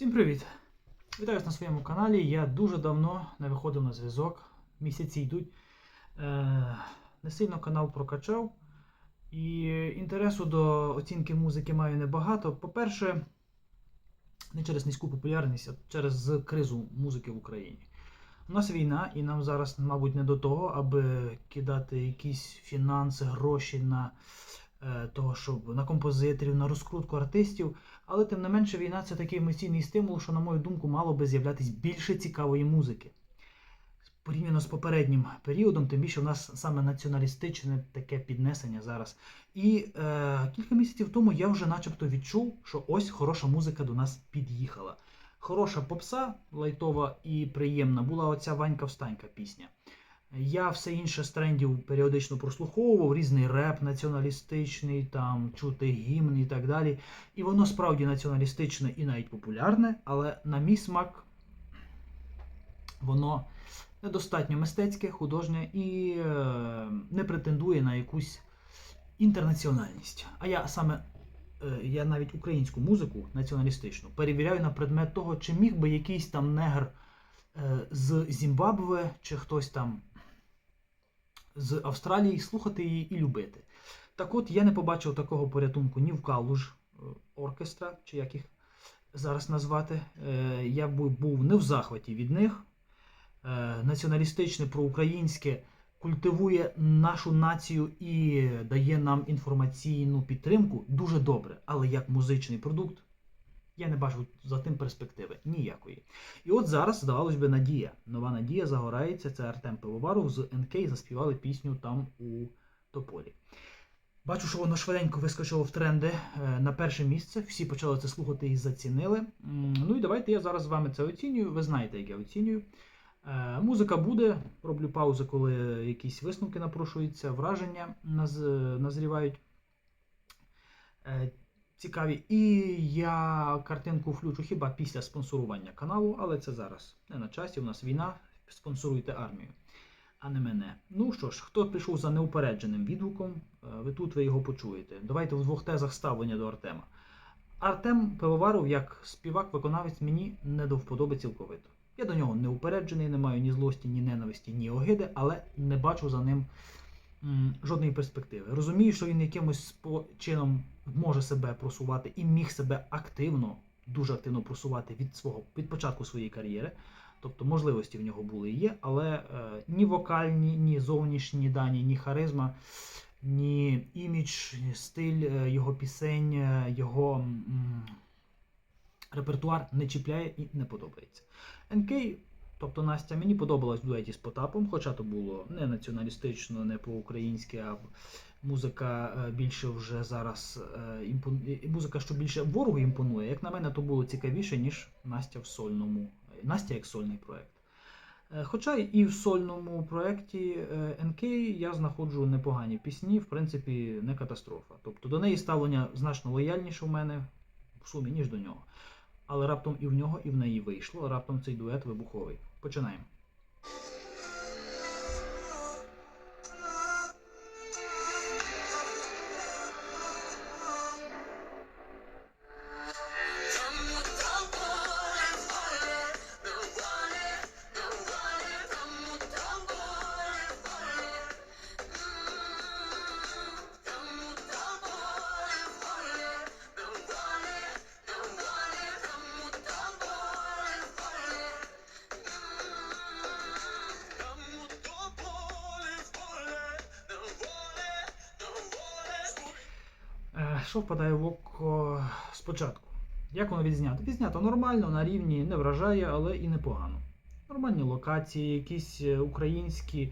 Всім привіт! Вітаю вас на своєму каналі. Я дуже давно не виходив на зв'язок. Місяці йдуть. Е, не сильно канал прокачав. І інтересу до оцінки музики маю небагато. По-перше, не через низьку популярність, а через кризу музики в Україні. У нас війна, і нам зараз, мабуть, не до того, аби кидати якісь фінанси, гроші на того, щоб на композиторів, на розкрутку артистів. Але тим не менше, війна це такий емоційний стимул, що, на мою думку, мало би з'являтись більше цікавої музики. Порівняно з попереднім періодом, тим більше в нас саме націоналістичне таке піднесення зараз. І е, кілька місяців тому я вже начебто відчув, що ось хороша музика до нас під'їхала. Хороша попса, лайтова і приємна, була оця Ванька Встанька пісня. Я все інше з трендів періодично прослуховував, різний реп націоналістичний, там чути гімн і так далі. І воно справді націоналістичне і навіть популярне, але на мій смак воно недостатньо мистецьке, художнє і е, не претендує на якусь інтернаціональність. А я саме е, я навіть українську музику націоналістичну перевіряю на предмет того, чи міг би якийсь там негр е, з Зімбабве чи хтось там з Австралії слухати її і любити. Так от я не побачив такого порятунку ні в Калуж е, оркестра, чи як їх зараз назвати. Е, Я бу- був не в захваті від них. Е, Націоналістичне проукраїнське культивує нашу націю і дає нам інформаційну підтримку дуже добре. Але як музичний продукт я не бачу за тим перспективи ніякої. І от зараз, здавалось би, надія. Нова надія загорається. Це Артем Пивоваров з НК заспівали пісню там у Тополі. Бачу, що воно швиденько вискочило в тренди е, на перше місце. Всі почали це слухати і зацінили. Ну і давайте я зараз з вами це оцінюю. Ви знаєте, як я оцінюю. Е, Музика буде, роблю паузу, коли якісь висновки напрошуються, враження назрівають. Цікаві. І я картинку включу хіба після спонсорування каналу, але це зараз не на часі. У нас війна. Спонсоруйте армію, а не мене. Ну що ж, хто прийшов за неупередженим відгуком, е, ви тут ви його почуєте. Давайте в двох тезах ставлення до Артема. Артем Пивоваров, як співак-виконавець, мені не до вподоби цілковито. Я до нього не упереджений, не маю ні злості, ні ненависті, ні огиди, але не бачу за ним жодної перспективи. Розумію, що він якимось чином може себе просувати і міг себе активно, дуже активно просувати від свого від початку своєї кар'єри. Тобто можливості в нього були і є, але е, ні вокальні, ні зовнішні дані, ні харизма, ні імідж, ні стиль е, його пісень, е, його репертуар не чіпляє і не подобається. НК, тобто Настя, мені подобалась дуеті з Потапом, хоча то було не націоналістично, не по-українськи, а музика е, більше вже зараз е, музика, що більше ворогу імпонує. Як на мене, то було цікавіше, ніж Настя в сольному. Настя як сольний проект. Е, Хоча і в сольному проєкті НК я знаходжу непогані пісні, в принципі, не катастрофа. Тобто до неї ставлення значно лояльніше в мене в сумі, ніж до нього. Але раптом і в нього, і в неї вийшло. Раптом цей дует вибуховий. Починаємо. Що впадає в око спочатку? Як воно відзнято? Відзнято нормально, на рівні, не вражає, але і непогано. Нормальні локації, якісь е, українські,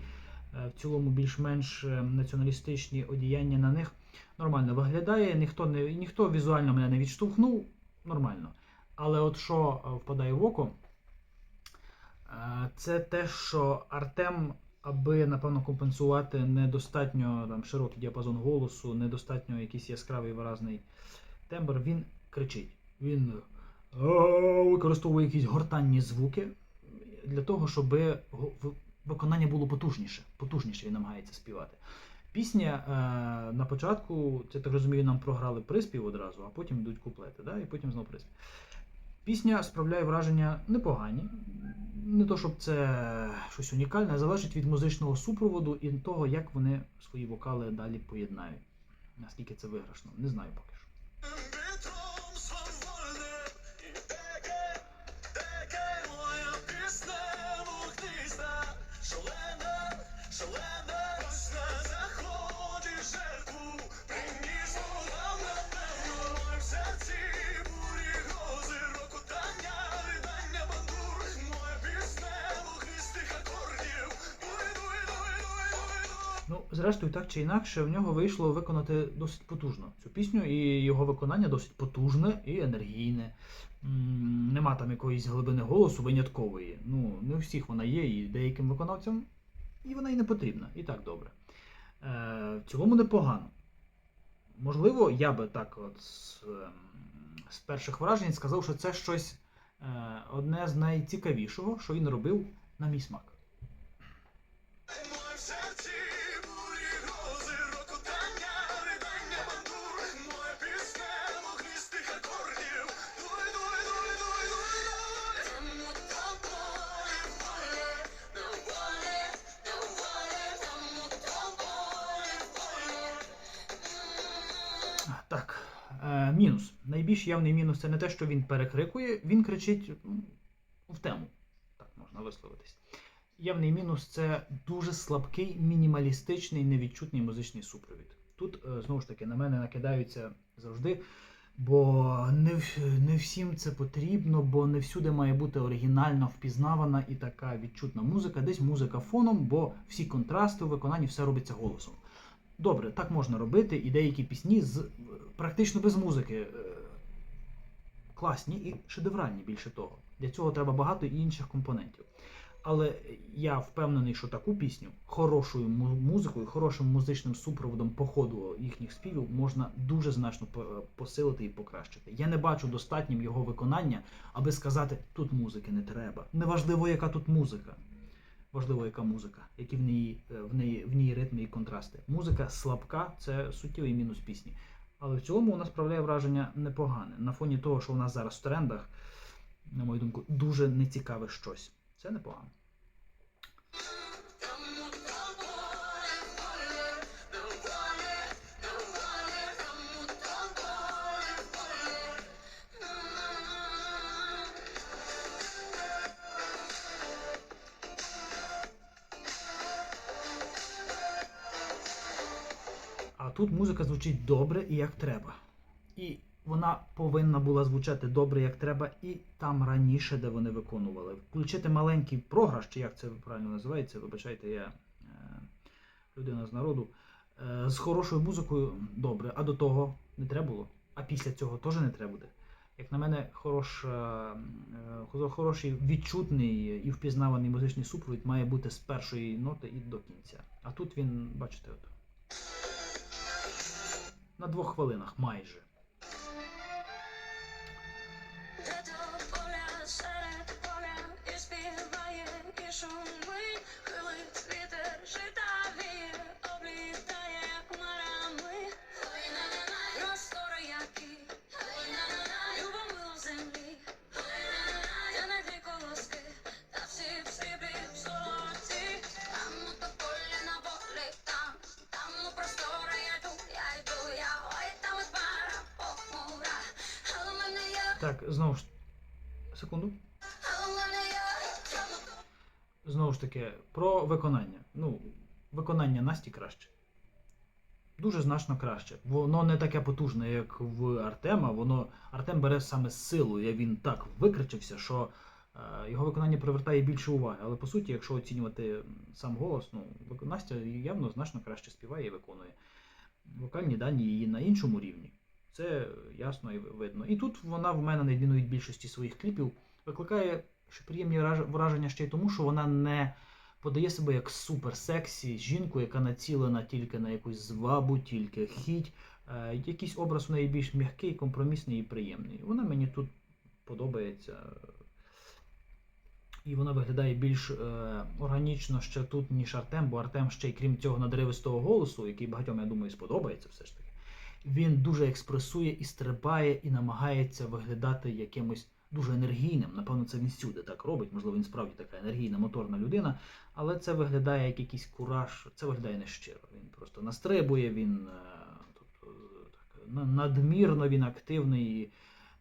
е, в цілому більш-менш е, націоналістичні одіяння на них нормально виглядає. Ніхто не, ніхто візуально мене не відштовхнув, нормально. Але от що впадає в око, це те, що Артем, аби напевно компенсувати недостатньо там, широкий діапазон голосу, недостатньо якийсь яскравий виразний тембр, він кричить. Він використовує якісь гортанні звуки для того, щоб виконання було потужніше. Потужніше він намагається співати. Пісня е, на початку, це так розумію, нам програли приспів одразу, а потім йдуть куплети, да? і потім знову приспів. Пісня справляє враження непогані. Не то, щоб це щось унікальне, а залежить від музичного супроводу і того, як вони свої вокали далі поєднають. Наскільки це виграшно, не знаю поки що. Зрештою, так чи інакше, в нього вийшло виконати досить потужно цю пісню, і його виконання досить потужне і енергійне. Нема там якоїсь глибини голосу виняткової. Ну, не у всіх вона є, і деяким виконавцям і вона і не потрібна, і так добре. Е, в цілому непогано. Можливо, я би так от з, ем, з перших вражень сказав, що це щось е, одне з найцікавішого, що він робив на мій смак. Мінус. Найбільш явний мінус це не те, що він перекрикує, він кричить в тему. Так можна висловитись. Явний мінус це дуже слабкий, мінімалістичний, невідчутний музичний супровід. Тут, е, знову ж таки, на мене накидаються завжди, бо не, не всім це потрібно, бо не всюди має бути оригінальна, впізнавана і така відчутна музика. Десь музика фоном, бо всі контрасти у виконанні все робиться голосом. Добре, так можна робити, і деякі пісні з практично без музики е, класні і шедевральні більше того. Для цього треба багато інших компонентів. Але я впевнений, що таку пісню хорошою му- музикою, хорошим музичним супроводом по ходу їхніх співів можна дуже значно посилити і покращити. Я не бачу достатнім його виконання, аби сказати, тут музики не треба. Неважливо, яка тут музика. Важливо, яка музика, які в неї, е, в неї, в ній ритми і контрасти. Музика слабка це суттєвий мінус пісні. Але в цілому вона справляє враження непогане. На фоні того, що у нас зараз в трендах, на мою думку, дуже нецікаве щось. Це непогано. Тут музика звучить добре і як треба. І вона повинна була звучати добре, як треба, і там раніше, де вони виконували. Включити маленький програш, чи як це правильно називається, вибачайте, я е, людина з народу. Е, з хорошою музикою добре, а до того не треба було. А після цього теж не треба буде. Як на мене, хорош, е, хороший відчутний і впізнаваний музичний супровід має бути з першої ноти і до кінця. А тут він, бачите, от, на двох хвилинах майже. Так, знову ж. Секунду. Знову ж таки, про виконання. Ну, виконання Насті краще. Дуже значно краще. Воно не таке потужне, як в Артема. Воно Артем бере саме з силою. Він так викричився, що е, його виконання привертає більше уваги. Але по суті, якщо оцінювати сам голос, ну, Настя явно значно краще співає і виконує. Вокальні дані її на іншому рівні. Це ясно і видно. І тут вона в мене на відміну від більшості своїх кліпів викликає приємні враження ще й тому, що вона не подає себе як суперсексі жінку, яка націлена тільки на якусь звабу, тільки хіть. Е, якийсь образ у неї більш м'який, компромісний і приємний. Вона мені тут подобається. І вона виглядає більш е, органічно ще тут, ніж Артем, бо Артем ще й крім цього надривистого голосу, який багатьом, я думаю, сподобається все ж таки. Він дуже експресує і стрибає, і намагається виглядати якимось дуже енергійним. Напевно, це він всюди так робить. Можливо, він справді така енергійна, моторна людина, але це виглядає як якийсь кураж, це виглядає нещиро. Він просто настрибує, він е, тобто, так, на- надмірно він активний і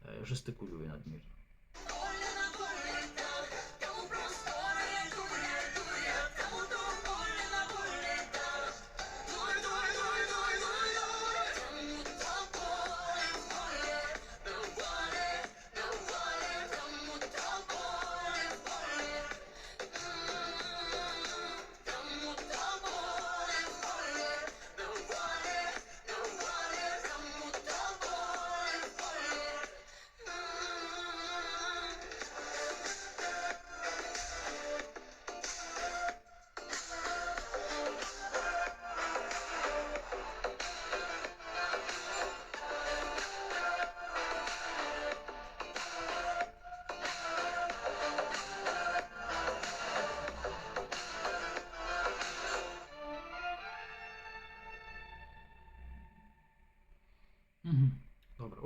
е, жестикулює надмірно.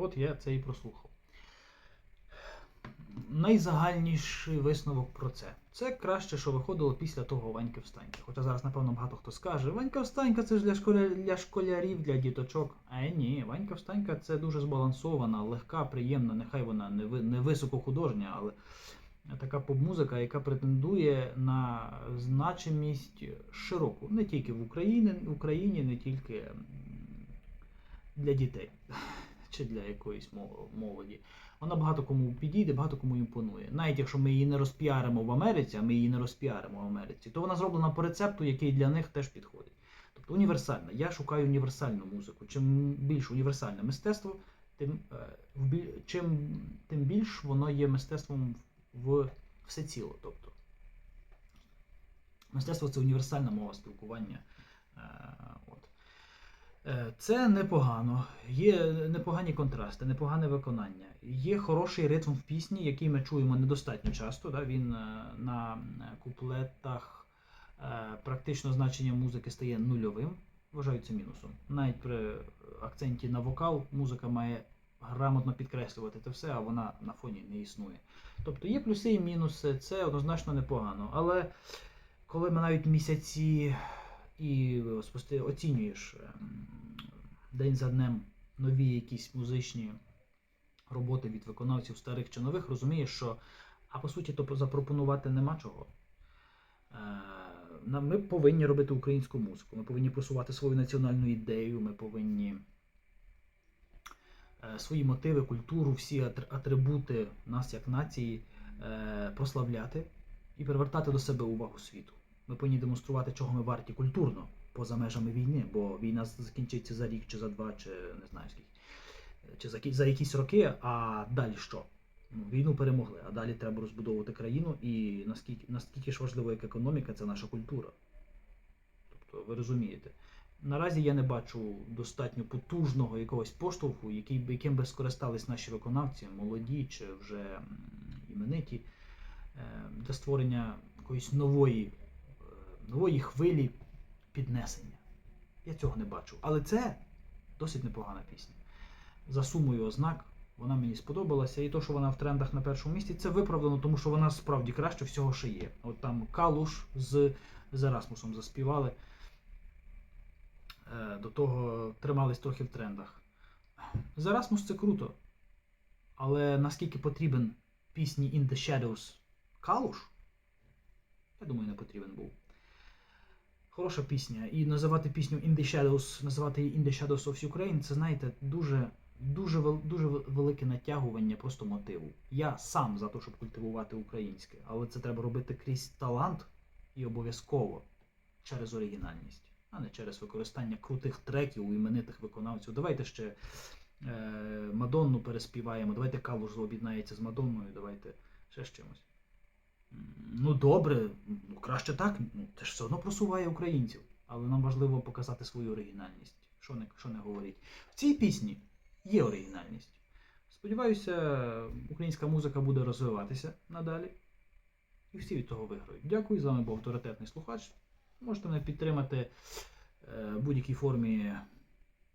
От я це і прослухав. Найзагальніший висновок про це. Це краще, що виходило після того Ваньки встаньки. Хоча зараз, напевно, багато хто скаже, Ванька встанька це ж для, школя... для школярів, для діточок. А ні, Ванька встанька це дуже збалансована, легка, приємна, нехай вона не, ви... не високохудожня, але така поп-музика, яка претендує на значимість широку. Не тільки в Україні, в Україні не тільки для дітей чи для якоїсь молоді. Вона багато кому підійде, багато кому імпонує. Навіть якщо ми її не розпіаримо в Америці, а ми її не розпіаримо в Америці, то вона зроблена по рецепту, який для них теж підходить. Тобто універсальна. Я шукаю універсальну музику. Чим більш універсальне мистецтво, тим, е, чим тим більш воно є мистецтвом в всеціло. Тобто, мистецтво це універсальна мова спілкування. Е, От. Е, Це непогано. Є непогані контрасти, непогане виконання. Є хороший ритм в пісні, який ми чуємо недостатньо часто. Да? Він е, на е, куплетах практично значення музики стає нульовим. Вважаю це мінусом. Навіть при акценті на вокал музика має грамотно підкреслювати це все, а вона на фоні не існує. Тобто є плюси і мінуси, це однозначно непогано. Але коли ми навіть місяці і спосте- оцінюєш ем, день за днем нові якісь музичні роботи від виконавців старих чи нових, розумієш, що а по суті то запропонувати нема чого. Е, Ми повинні робити українську музику, ми повинні просувати свою національну ідею, ми повинні е, свої мотиви, культуру, всі атрибути нас як нації е, прославляти і привертати до себе увагу світу. Ми повинні демонструвати, чого ми варті культурно поза межами війни, бо війна закінчиться за рік чи за два, чи не знаю скільки, чи за, за якісь роки, а далі що? Ну, війну перемогли, а далі треба розбудовувати країну, і наскільки, наскільки ж важливо, як економіка, це наша культура. Тобто, ви розумієте. Наразі я не бачу достатньо потужного якогось поштовху, який, яким би скористались наші виконавці, молоді чи вже імениті, е, для створення якоїсь нової, е, нової хвилі піднесення. Я цього не бачу. Але це досить непогана пісня. За сумою ознак, вона мені сподобалася. І то, що вона в трендах на першому місці, це виправдано, тому що вона справді краще всього ще є. От там Калуш з, Ерасмусом заспівали. Е, До того тримались трохи в трендах. З Erasmus це круто. Але наскільки потрібен пісні In the Shadows Калуш? Я думаю, не потрібен був. Хороша пісня. І називати пісню In the Shadows, називати її In the Shadows of Ukraine, це, знаєте, дуже, дуже, дуже вел- велике натягування просто мотиву. Я сам за те, щоб культивувати українське, але це треба робити крізь талант і обов'язково через оригінальність, а не через використання крутих треків у іменитих виконавців. Давайте ще е, Мадонну переспіваємо, давайте Калуш об'єднається з Мадонною, давайте ще з чимось. Ну добре, ну краще так. Ну, це ж все одно просуває українців. Але нам важливо показати свою оригінальність. Що не, що не говорить. В цій пісні є оригінальність. Сподіваюся, українська музика буде розвиватися надалі. І всі від того виграють. Дякую, з вами був авторитетний слухач. Можете мене підтримати е, в будь-якій формі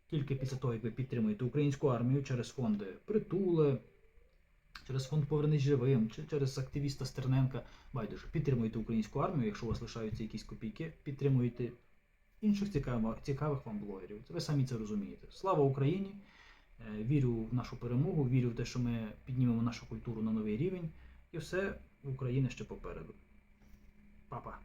тільки після того, як ви підтримуєте українську армію через фонди Притули, через фонд Повернись живим, чи через активіста Стерненка. Байдуже, підтримуйте українську армію, якщо у вас лишаються якісь копійки, підтримуйте інших цікавих, цікавих вам блогерів. Ви самі це розумієте. Слава Україні! Е, Вірю в нашу перемогу, вірю в те, що ми піднімемо нашу культуру на новий рівень, і все в ще попереду. Папа.